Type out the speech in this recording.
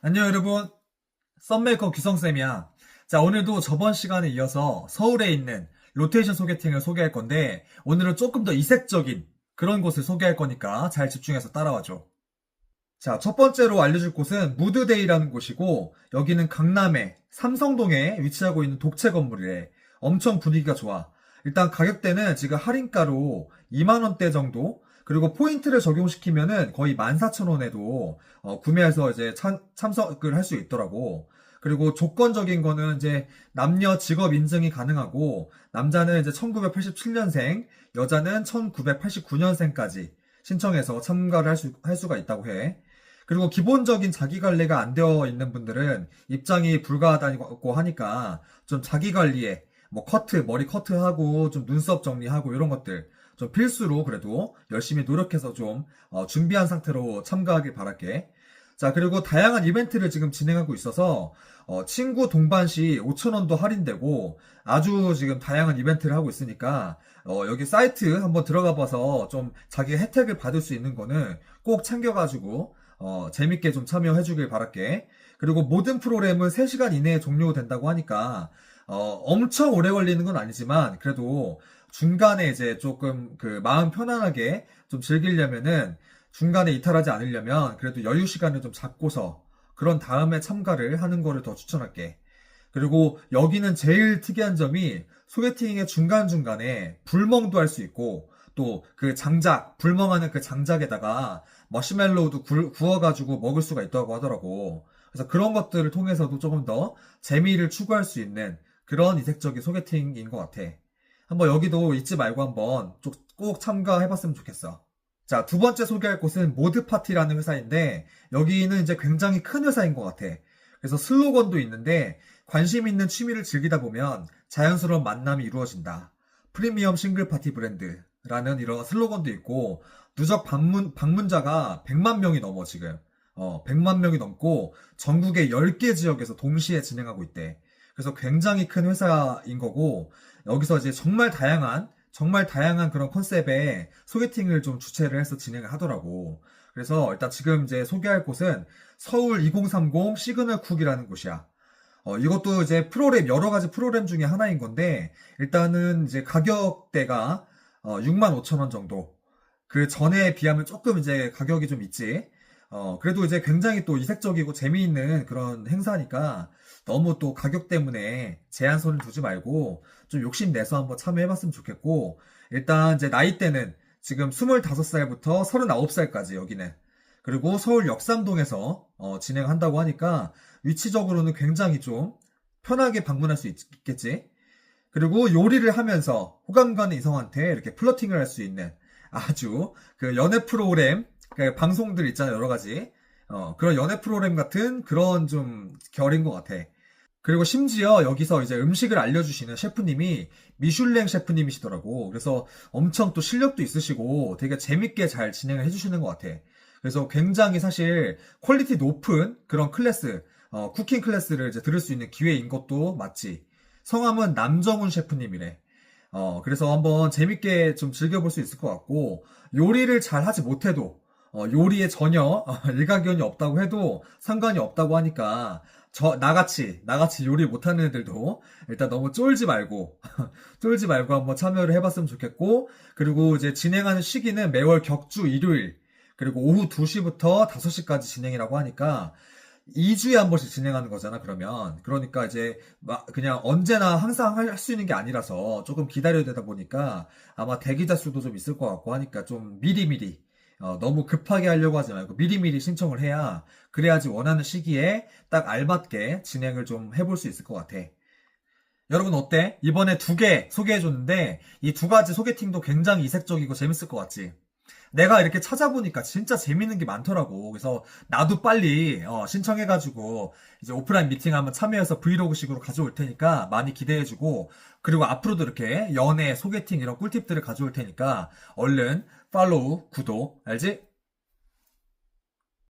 안녕 여러분. 썸메이커 규성쌤이야. 자 오늘도 저번 시간에 이어서 서울에 있는 로테이션 소개팅을 소개할 건데 오늘은 조금 더 이색적인 그런 곳을 소개할 거니까 잘 집중해서 따라와줘. 자 첫 번째로 알려줄 곳은 무드데이라는 곳이고 여기는 강남의 삼성동에 위치하고 있는 독채 건물이래. 엄청 분위기가 좋아. 일단 가격대는 지금 할인가로 2만원대 정도 그리고 포인트를 적용시키면은 거의 14,000원에도 어, 구매해서 이제 참, 참석을 할 수 있더라고. 그리고 조건적인 거는 이제 남녀 직업 인증이 가능하고 남자는 이제 1987년생, 여자는 1989년생까지 신청해서 참가를 할, 수, 할 수가 있다고 해. 그리고 기본적인 자기 관리가 안 되어 있는 분들은 입장이 불가하다고 하니까 좀 자기 관리에 뭐 커트, 머리 커트하고 좀 눈썹 정리하고 이런 것들 좀 필수로 그래도 열심히 노력해서 좀 어, 준비한 상태로 참가하길 바랄게. 자, 그리고 다양한 이벤트를 지금 진행하고 있어서 어, 친구 동반 시 5,000원도 할인되고 아주 지금 다양한 이벤트를 하고 있으니까 어, 여기 사이트 한번 들어가 봐서 좀 자기 혜택을 받을 수 있는 거는 꼭 챙겨가지고 어, 재밌게 좀 참여해 주길 바랄게. 그리고 모든 프로그램은 3시간 이내에 종료된다고 하니까 어, 엄청 오래 걸리는 건 아니지만 그래도 중간에 이제 조금 그 마음 편안하게 좀 즐기려면은 중간에 이탈하지 않으려면 그래도 여유 시간을 좀 잡고서 그런 다음에 참가를 하는 거를 더 추천할게. 그리고 여기는 제일 특이한 점이 소개팅의 중간중간에 불멍도 할 수 있고 또 그 장작, 불멍하는 그 장작에다가 머시멜로우도 구, 구워가지고 먹을 수가 있다고 하더라고. 그래서 그런 것들을 통해서도 조금 더 재미를 추구할 수 있는 그런 이색적인 소개팅인 것 같아. 한번 여기도 잊지 말고 한번 쭉- 꼭 참가해봤으면 좋겠어. 자, 두 번째 소개할 곳은 모드파티라는 회사인데, 여기는 이제 굉장히 큰 회사인 것 같아. 그래서 슬로건도 있는데, 관심 있는 취미를 즐기다 보면 자연스러운 만남이 이루어진다. 프리미엄 싱글 파티 브랜드라는 이런 슬로건도 있고, 누적 방문, 방문자가 100만 명이 넘어, 지금. 어, 100만 명이 넘고, 전국의 10개 지역에서 동시에 진행하고 있대. 그래서 굉장히 큰 회사인 거고, 여기서 이제 정말 다양한, 정말 다양한 그런 컨셉의 소개팅을 좀 주최를 해서 진행을 하더라고. 그래서 일단 지금 이제 소개할 곳은 서울 2030 시그널 쿡이라는 곳이야. 어, 이것도 이제 프로그램, 여러 가지 프로그램 중에 하나인 건데, 일단은 이제 가격대가 어, 6만 5천 원 정도. 그 전에 비하면 조금 이제 가격이 좀 있지. 어, 그래도 이제 굉장히 또 이색적이고 재미있는 그런 행사니까 너무 또 가격 때문에 제한선을 두지 말고 좀 욕심내서 한번 참여해봤으면 좋겠고, 일단 이제 나이대는 지금 25살부터 39살까지 여기는. 그리고 서울 역삼동에서 어, 진행한다고 하니까 위치적으로는 굉장히 좀 편하게 방문할 수 있, 겠지 그리고 요리를 하면서 호감 가는 이성한테 이렇게 플러팅을 할 수 있는 아주 그 연애 프로그램, 그 방송들 있잖아요, 여러 가지. 어, 그런 연애 프로그램 같은 그런 좀 결인 것 같아. 그리고 심지어 여기서 이제 음식을 알려주시는 셰프님이 미슐랭 셰프님이시더라고. 그래서 엄청 또 실력도 있으시고 되게 재밌게 잘 진행을 해주시는 것 같아. 그래서 굉장히 사실 퀄리티 높은 그런 클래스, 어, 쿠킹 클래스를 이제 들을 수 있는 기회인 것도 맞지. 성함은 남정훈 셰프님이래. 어, 그래서 한번 재밌게 좀 즐겨볼 수 있을 것 같고, 요리를 잘 하지 못해도, 어, 요리에 전혀 어, 일가견이 없다고 해도 상관이 없다고 하니까, 저, 나같이, 나같이 요리 못하는 애들도 일단 너무 쫄지 말고, 쫄지 말고 한번 참여를 해봤으면 좋겠고, 그리고 이제 진행하는 시기는 매월 격주 일요일, 그리고 오후 2시부터 5시까지 진행이라고 하니까, 2주에 한 번씩 진행하는 거잖아, 그러면. 그러니까 이제, 막 그냥 언제나 항상 할 수 있는 게 아니라서 조금 기다려야 되다 보니까 아마 대기자 수도 좀 있을 것 같고 하니까 좀 미리미리, 어, 너무 급하게 하려고 하지 말고 미리미리 신청을 해야 그래야지 원하는 시기에 딱 알맞게 진행을 좀 해볼 수 있을 것 같아. 여러분 어때? 이번에 두 개 소개해줬는데 이 두 가지 소개팅도 굉장히 이색적이고 재밌을 것 같지? 내가 이렇게 찾아보니까 진짜 재밌는 게 많더라고. 그래서 나도 빨리 어, 신청해가지고 이제 오프라인 미팅 한번 참여해서 브이로그식으로 가져올 테니까 많이 기대해주고 그리고 앞으로도 이렇게 연애, 소개팅 이런 꿀팁들을 가져올 테니까 얼른 팔로우, 구독, 알지?